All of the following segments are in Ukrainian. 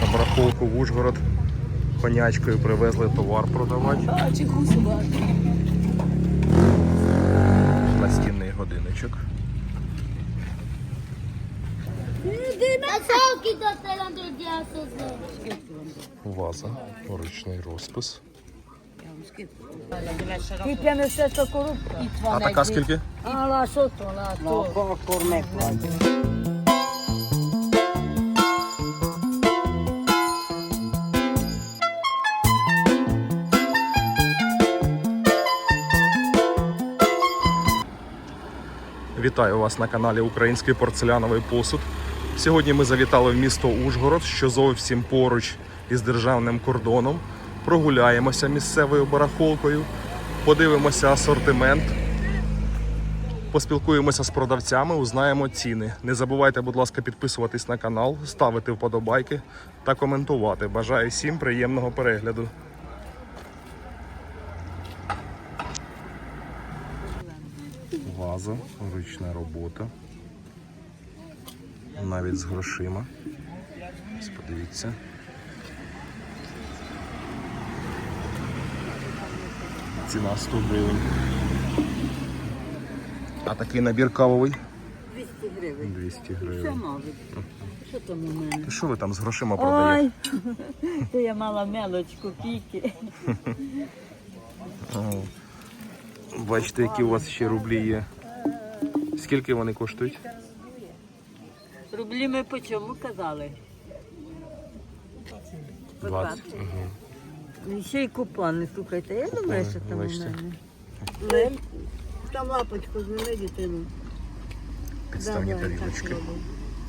На барахолку в Ужгород конячкою привезли товар продавати. А чи? Настінний годинничок. Ваза, ручний розпис. Qui piano stesso corrupto. А така скільки? Ah, là sotto, là, Вітаю вас на каналі Український порцеляновий посуд. Сьогодні ми завітали в місто Ужгород, що зовсім поруч із державним кордоном. Прогуляємося місцевою барахолкою, подивимося асортимент, поспілкуємося з продавцями, узнаємо ціни. Не забувайте, будь ласка, підписуватись на канал, ставити вподобайки та коментувати. Бажаю всім приємного перегляду. Ваза, ручна робота. Навіть з грошима. Ось подивіться. Ціна 100 гривень. А такий набір кавовий 200 гривень. 200 Все гривень. мало. Що там у мене? Що ви там з грошима продаєте? Ой, то я мала мелоч, копійки. О, Бачите, які у вас ще рублі є. Скільки вони коштують? Рублі ми по чому казали? 20. 20. Угу. І ще й купони, слухайте, я думаю, що там у бачите. мене. Лель, там лапочку звели дитину. Підставні Давай, так тарілочки. робимо.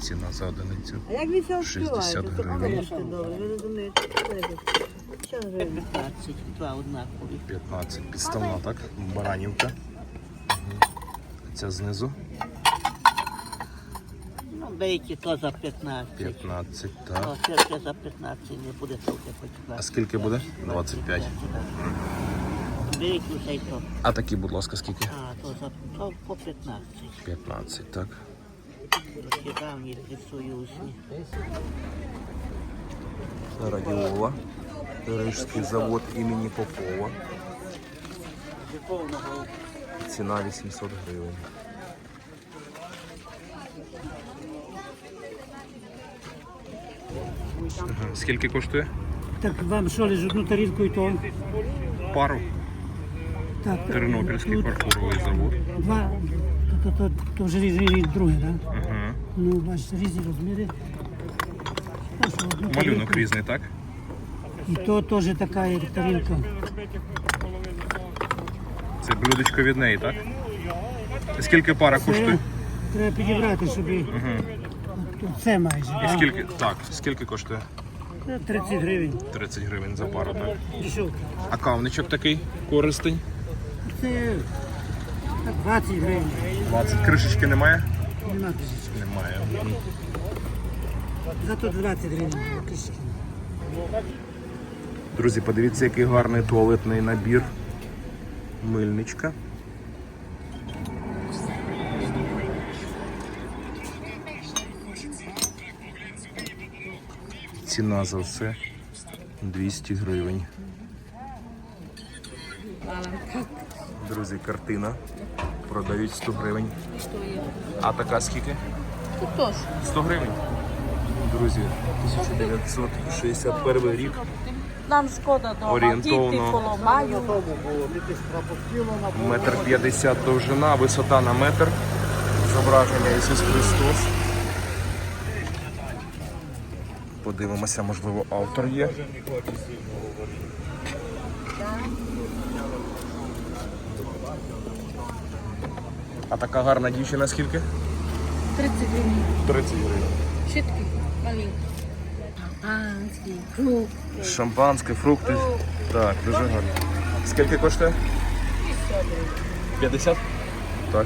Ціна за одиницю. А як ви це 60 співаєте? Це гривень. конечно добре, ви розумієте. Що гривень? 15, два однакові. 15. Підставна, так? Баранівка. Ця знизу Ну, деякі то за 15. 15, О, так. це ще за 15 не буде толки хоч А скільки буде? 25. Деякі вже й то. А такі, будь ласка, скільки? А, то за то по 15. 15, так. Давні. Радіола. Рижський завод імені Попова. Ціна 800 гривень. Ага. Скільки коштує? Так вам що лиш одну тарілку і то? Пару. Так, Тернопільський тут фарфоровий завод. Два, то, то, то, то вже різні друге, так? Ага. Ну, бачите, різні розміри. Так, що одну Малюнок тарілку. різний, так? І то теж така тарілка. Це блюдечко від неї, так? Скільки пара коштує? треба підібрати, щоб і- це майже. І скільки? Так, скільки коштує? 30 гривень. 30 гривень за пару, так. А кавничок такий користень? Це 20 гривень. 20. Кришечки немає? Нема тисячі. Немає. Зато 20 гривень. Кишки. Друзі, подивіться, який гарний туалетний набір. Мильничка. Ціна за все 200 гривень. Друзі, картина. Продають 100 гривень. А така скільки? 100 гривень. Друзі, 1961 рік. Нам шкода дома, Орієнтовно. діти поламаю. Метр п'ятдесят довжина, висота на метр. Зображення Ісус Христос. Подивимося, можливо, автор є. А така гарна дівчина скільки? 30 гривень. 30 гривень. Щітки маленькі. Шампанські, фрукти. Шампанське, фрукти. Так, дуже гарно. Скільки коштує? 50? Так.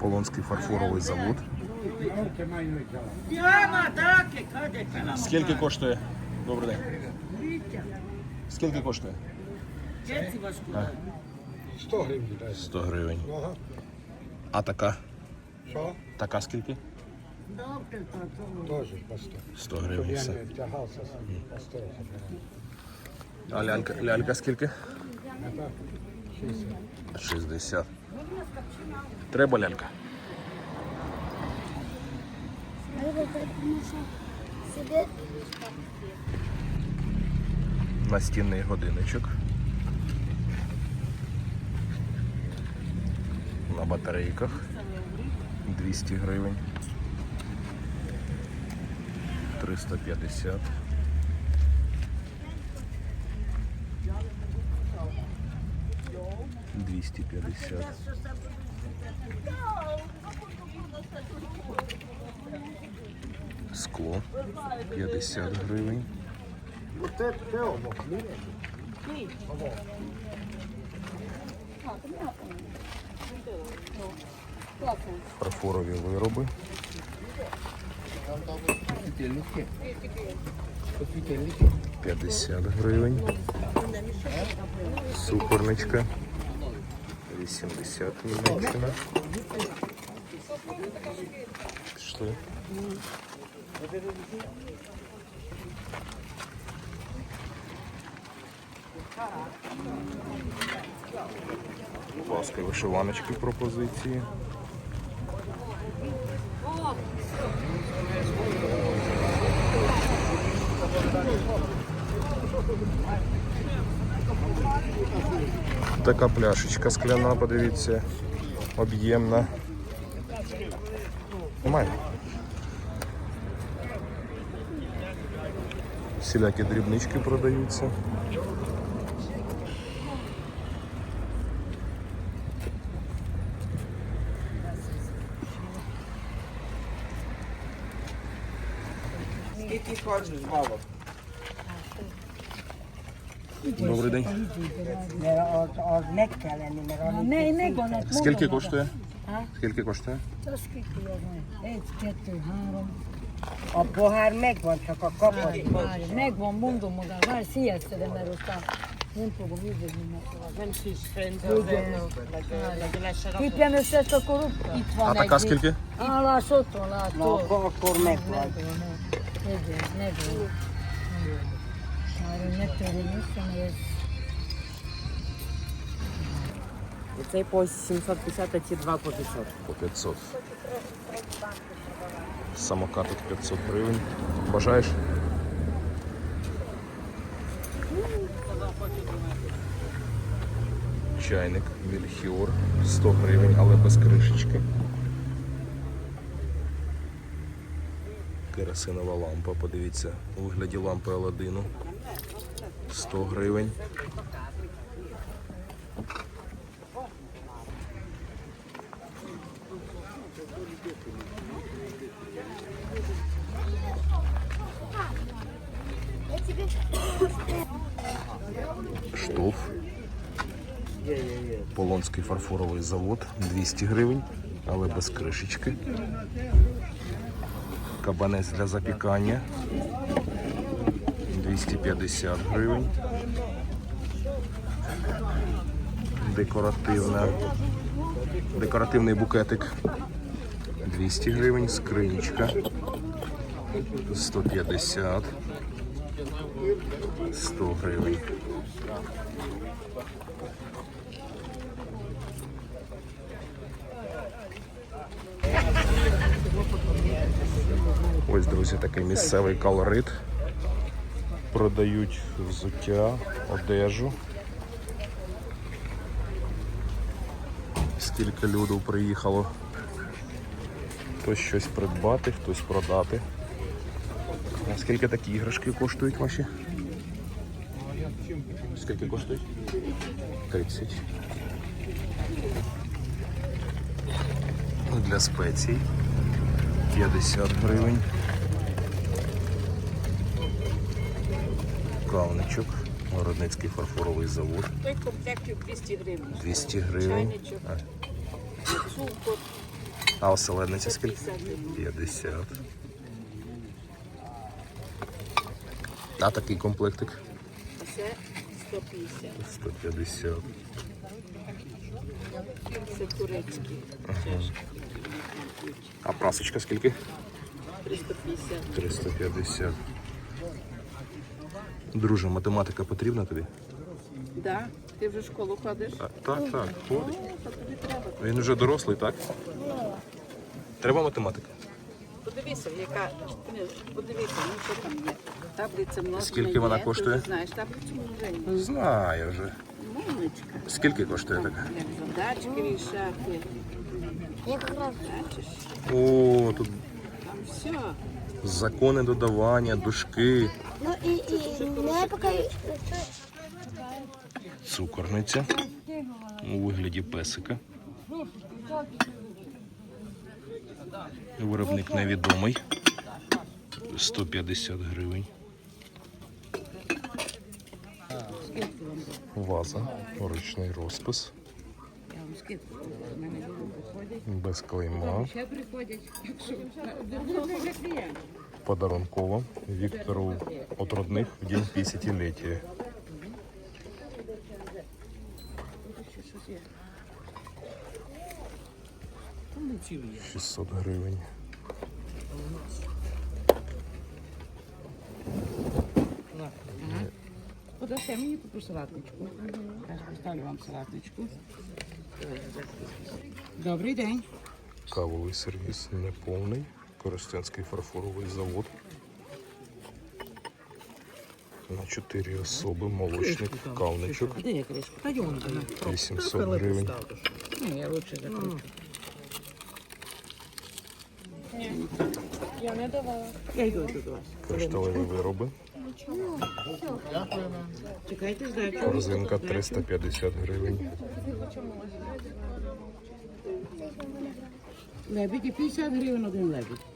Полонський фарфоровий завод. Скільки коштує? Добрий день. Скільки коштує? 100 гривень 100 гривень. А така? Що? Така скільки? Теж по 100. 100 Щоб гривень. я не втягався по 100 забирав. А лялька, лялька скільки? А так, 60. 60. Треба лялька. Настінний годинничок. На батарейках. 200 гривень. 350. Двісті п'ятдесят. Скло 50 гривень. Фарфорові вироби. П'ятдесят гривень. Супорничка. 80 Німеччина. Пішли. Ласка, вишиваночки пропозиції. Така пляшечка скляна, подивіться, об'ємна. Немає. Всілякі дрібнички продаються. Добрий день. Mert mert amit Ne, megvan, ott Скільки коштує? Скільки коштує? Az kiki az meg. Egy, kettő, a pohár megvan, csak a várj, megvan, mondom magam. Várj, szijesztedem, mert aztán nem fogom üdvözlni, mert nem üdvözni meg. Tipjem össze ezt a korrupt? Itt van А така скільки? Állás ott van, látod? akkor, akkor megvan. Megvan, megvan, mert ez Цей по 750, а ці два по 500. По 500. Самокатик 500 гривень. Бажаєш? Чайник Вільхіор 100 гривень, але без кришечки. Керосинова лампа, подивіться, у вигляді лампи Аладдину. 100 гривень. штоф. Полонський фарфоровий завод 200 гривень, але без кришечки. Кабанець для запікання 250 гривень. Декоративна. Декоративний букетик 200 гривень, скринічка 150 100 гривень. Ось, друзі, такий місцевий колорит. Продають взуття, одежу. Скільки людей приїхало. Хтось щось придбати, хтось продати. Скільки такі іграшки коштують ваші? Скільки коштують? 30. Для спецій 50 гривень. Кавничок, Городницький фарфоровий завод. Той комплектів 200 гривень. 200 гривень. Чайничок. А, Цукор а оселедниця скільки? 50 А такий комплектик? Це 150. 150. Це турецький. А прасочка скільки? 350. 350. Друже, математика потрібна тобі? Да? Ти вже в школу ходиш? А, так, так, ходить. То тобі треба. Він вже дорослий, так? Треба математика. Подивися, яка подивися, ну що там є. Таблиця множення Скільки вона є, коштує? Ти вже знаєш таблицю множення. Знаю вже. Мовничка. Скільки коштує така? Як задачки рішати. Бачиш, О, тут там все. закони додавання, дужки. Ну і, і не поки Цукорниця у вигляді песика. Виробник невідомий. 150 гривень. Ваза, ручний розпис. Без клейма. Подарунково Віктору от родних в день 50-ліття. Цілий. 600 гривень. Подасте мені таку салатничку. Я поставлю вам салатничку. Добрий день. Кавовий сервіс неповний. Коростенський фарфоровий завод. На 4 особи молочник кавничок. Я кришку? Та 800 гривень. Ні, я лучше закрию. Я не давала. Я йду до вас. Кришталеві вироби. Чекайте здачу. Корзинка 350 гривень. Лебеді 50 гривень один лебідь.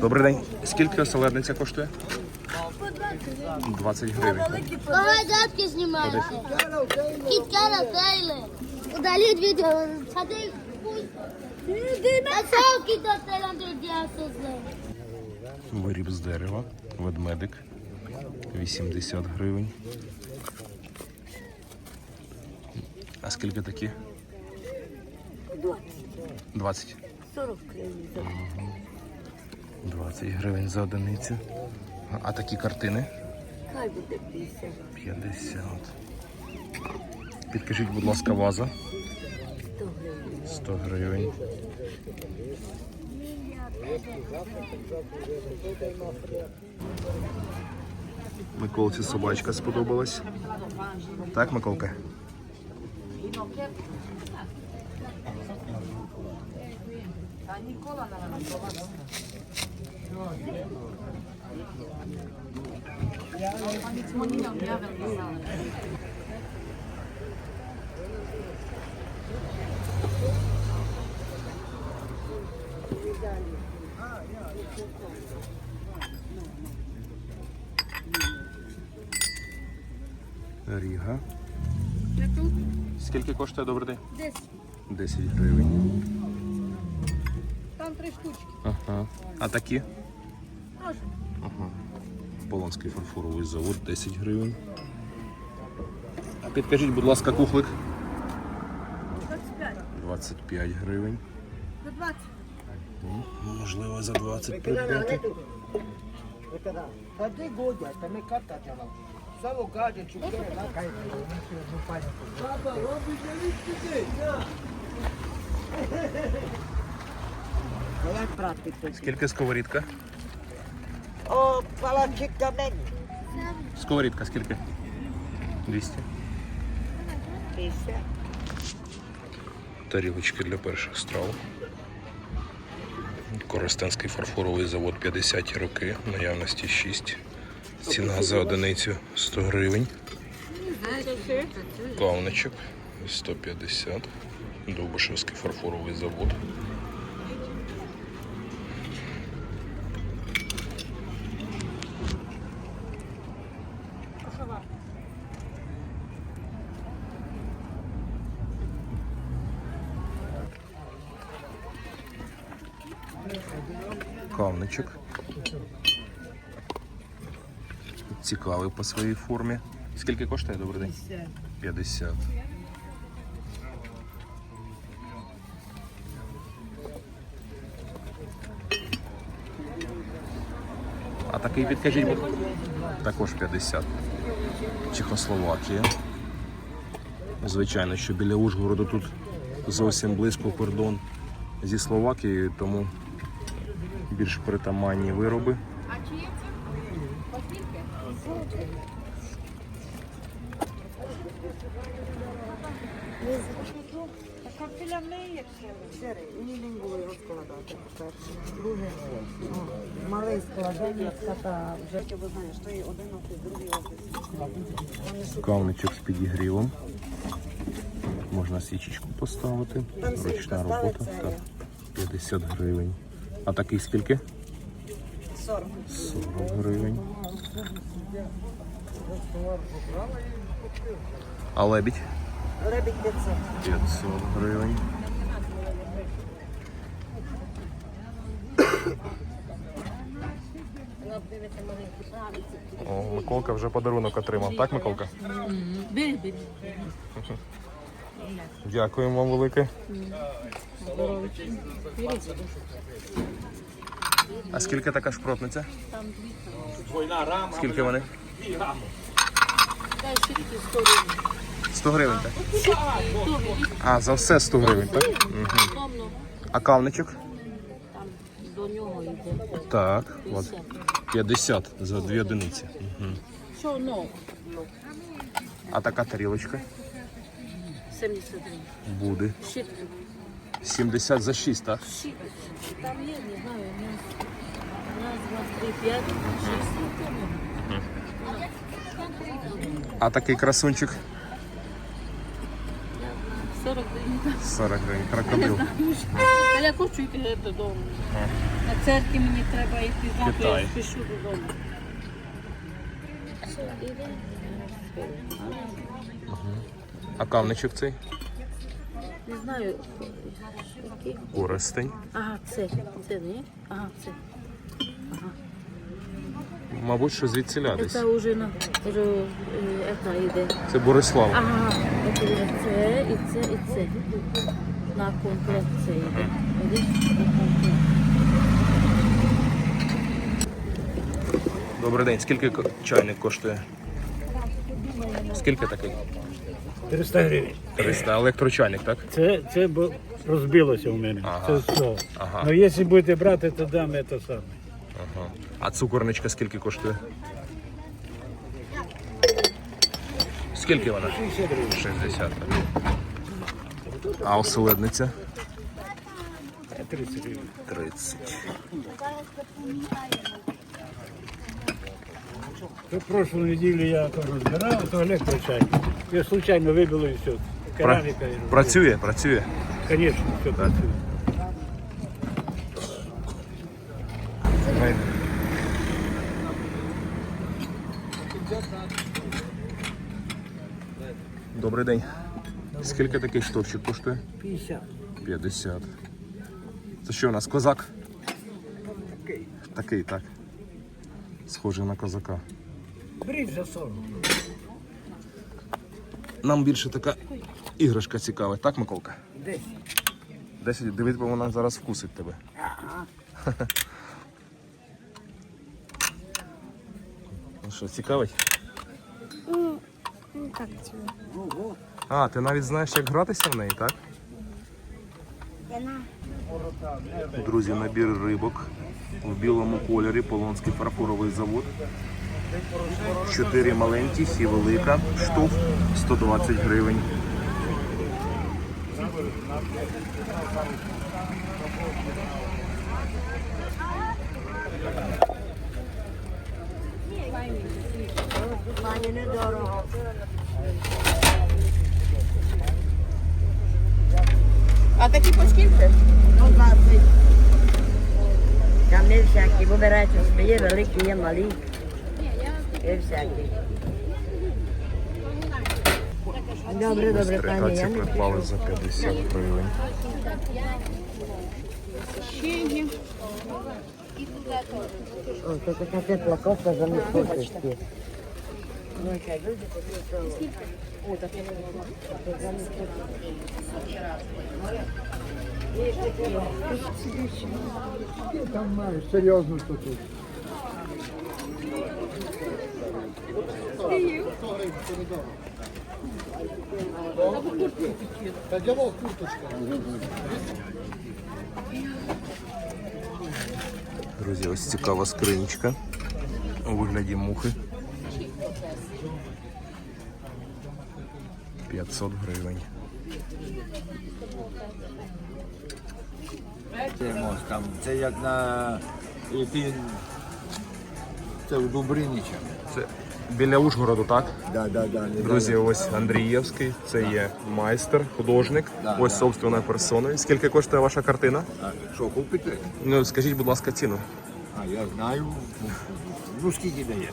Добрий день. Скільки оселедниця коштує? 20 гривень. Давай датки знімайте. Кіткара Тейле. Удаліть відео. Сади А це діасозле. Виріб з дерева. Ведмедик. 80 гривень. А скільки такі? 20. 40 гривень. 20 гривень за одиницю. А такі картини? Хай буде 50. 50. Підкажіть, будь ласка, ваза. 100 гривень. Миколці собачка сподобалась. Так, Миколка? Ріга. Скільки коштує добрий день? 10. 10 гривень. Три штучки. Ага. А такі? Ага. Полонський фарфоровий завод 10 гривень. А підкажіть, будь ласка, кухлик. 25. 25 гривень. За 20. М, Можливо, за 20 придбати. А де годя? Та не карта тяла. Само гадя, на кай. Баба, робить Як брати тут? Скільки сковорідка? О, палачик до мене. Сковорідка скільки? 200. 50. Тарілочки для перших страв. Коростенський фарфоровий завод 50 роки, наявності 6. Ціна за одиницю 100 гривень. Кавничок 150. Довбишевський фарфоровий завод. Кавничок. Цікавий по своїй формі. Скільки коштує, добрий день? 50. А такий підкажіть, також 50. Чехословакія. Звичайно, що біля Ужгороду тут зовсім близько кордон зі Словакією, тому більш притаманні вироби. Мені було його складати. Перше. Друге, ну, малий складання, вже ви знаєш, є один офіс, другий офіс. Кавничок з підігрівом. Можна свічечку поставити. Ручна робота. Так. 50 гривень. А такий скільки? 40. 40 гривень. А лебідь? Лебідь 500. 500 гривень. О, Миколка вже подарунок отримав, так, Миколка? Бери, бери. Дякуємо вам велике. А скільки така шпротниця? Скільки вони? 100 гривень, так? А, за все 100 гривень, так? Угу. А кавничок? До нього йде. Так, от 50 за дві одиниці. Угу. Що, А така тарілочка 70 гривень. буде. Ще 70 за 6, так? Ші- Там є, не знаю, у нас раз, два, три, п'ять, шість. А такий красунчик 40 гривень. 40 гривень. Крокодил. Та я хочу йти додому. На церкві мені треба йти завтра, Китай. я спішу додому. А кавничок цей? Не знаю, який. Коростень. Ага, це, це не? Ага, це. Мабуть, що звідсіля десь. Це вже на вже, е, ета йде. Це Борислав. Ага, це це і це і це. На комплект це йде. Видиш? На комплект. Добрий день. Скільки ко- чайник коштує? Скільки такий? 300 гривень. 300. Електрочайник, так? Це, це бо розбилося у мене. Ага. Це все. Ага. Ну, якщо будете брати, то дам це саме. Ага. А цукорничка скільки коштує? Скільки вона? 60 гривень. 60. А оселедниця? 30 гривень. 30. Прошлу неділю я то розбирав, то електрочайник. Я случайно вибило і все. Кераміка. і. Працює, працює. Звісно, все працює. Добрий день. Скільки такий штовчик коштує? 50. 50. Це що у нас козак? Такий, так. Схожий на козака. Беріть за 40. Нам більше така іграшка цікава, так, Миколка? 10. 10, дивись, бо вона зараз вкусить тебе. Ну що, цікавить? Так, тебе. А, ти навіть знаєш, як гратися в неї, так? Друзі, набір рибок в білому кольорі, Полонський фарфоровий завод. Чотири маленьких і велика штук 120 гривень. Пані недорого. А такі по скільки? Ну, 20. Там не всякі, вибирайте собі, є великі, є малі. Є всякі. Добре, добре, пані, я не придбали за 50 гривень. О, то така тепла кофта за місцевості. Ну, чай, люди такі, що... О, так я не можу. За місцевості. Там маєш серйозно що тут. Друзі, ось цікава скринічка у вигляді мухи. 500 гривень. Там, це як на який це в Дубриніча. Це біля Ужгороду, так? Да, да, да, не Друзі, ось Андрієвський, це є майстер, художник, Да, ось да. собственною персоною. Скільки коштує ваша картина? А, що купити? Ну, скажіть, будь ласка, ціну. А я знаю. Ну скільки дає?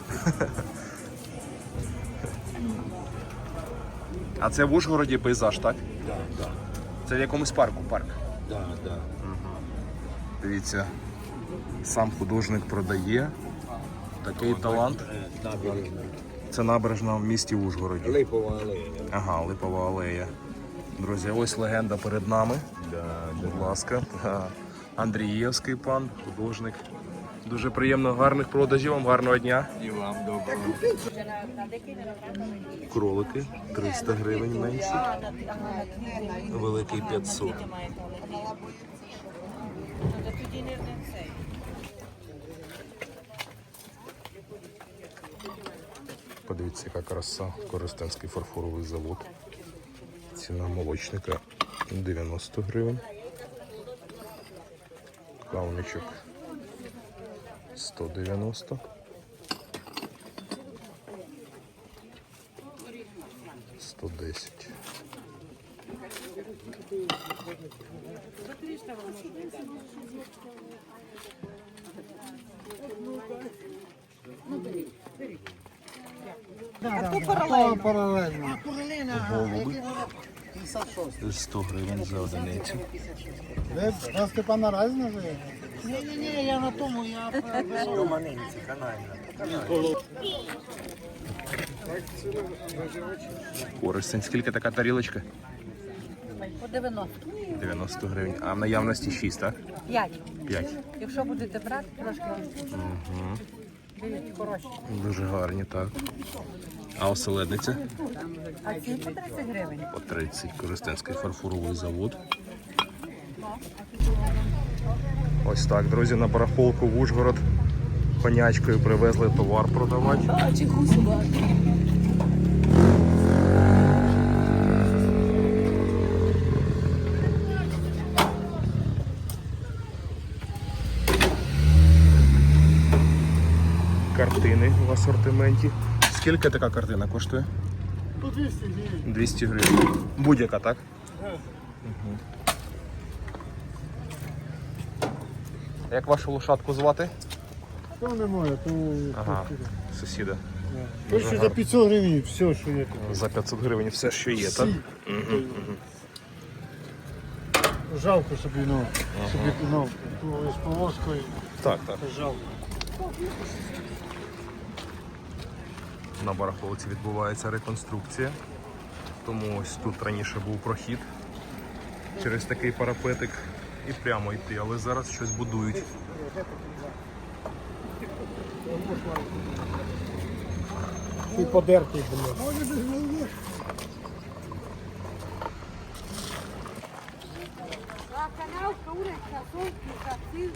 А це в Ужгороді пейзаж, так? Да, да, Це в якомусь парку, парк. да, да. Дивіться, сам художник продає. Такий талант. Це набережна в місті Ужгороді. Липова алея. Ага, липова алея. Друзі, ось легенда перед нами. Будь ласка. Андрієвський пан, художник. Дуже приємно, гарних продажів вам, гарного дня. І вам доброго. Кролики 300 гривень менші. Великий 500. Подивіться, яка краса. Коростенський фарфоровий завод. Ціна молочника 90 гривень. Кавничок 190. 110. То паралельно. Голуби 100 гривень за одиницю. Ви на Степана Разіна живете? Коростень. Скільки така тарілочка? По 90. 90 гривень. А в наявності 6, так? 5. 5. Якщо будете брати, трошки беріть хороші. Дуже гарні, так. А оселедниця? А ці по 30 гривень. По 30. Коростенський фарфоровий завод. Ось так, друзі, на барахолку в Ужгород конячкою привезли товар продавати. Картини в асортименті. Скільки така картина коштує? 200 гривень. 200 гривень. Будь-яка, так? Мгм. Як вашу лошадку звати? То немає, то Ага, сусіда. то що за 500 гривень все, що є. За 500 гривень все, що є, так? Всі. Жалко собі, ну, собі, ну, з повозкою, Так, так. жалко. На барахолці відбувається реконструкція. Тому ось тут раніше був прохід через такий парапетик і прямо йти, але зараз щось будують. І подертий, капці,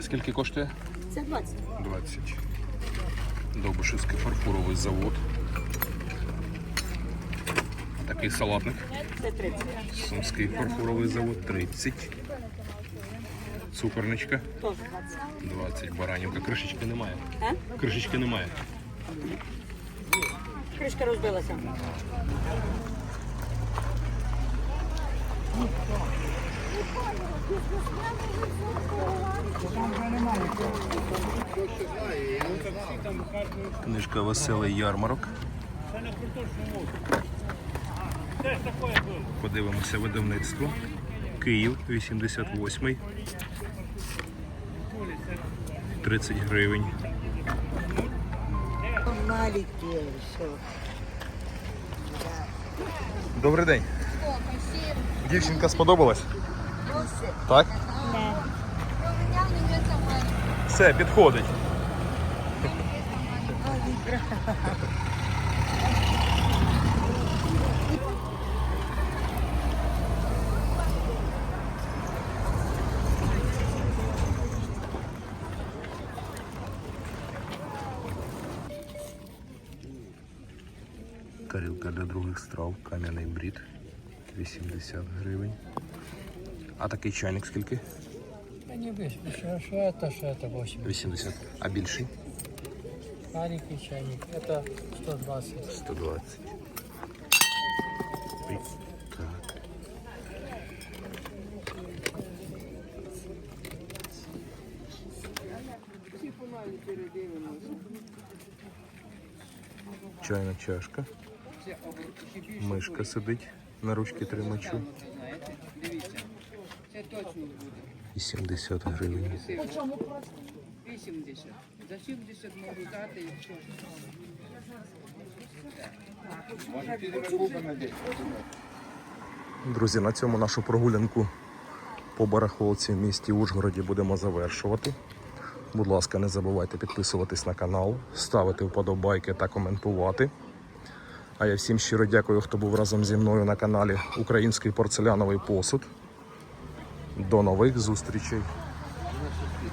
Скільки коштує? Це 20. 20. Довбишевський фарфоровий завод. Такий салатник. Це 30. Сумський фарфоровий завод 30. Цукорничка Теж 20. 20. Баранівка. Кришечки немає. А? Кришечки немає. Кришка розбилася. Книжка Веселий ярмарок. Подивимося видавництво. Київ 88. 30 гривень. Добрий день. Дівчинка сподобалась? Так? Все, підходить. Тарілка для других страв, кам'яний брід, 80 гривень. А такий чайник скільки? Да не бейся, что, что это, что это 8. 80. А більший? Маленький чайник, это 120. 120. Ой, Так. Чайна чашка. Мишка сидить на ручці тримачу. 80 гривень. 80. За 70 можу дати і що. Друзі, на цьому нашу прогулянку по барахолці в місті Ужгороді будемо завершувати. Будь ласка, не забувайте підписуватись на канал, ставити вподобайки та коментувати. А я всім щиро дякую, хто був разом зі мною на каналі Український порцеляновий посуд. До нових зустрічей!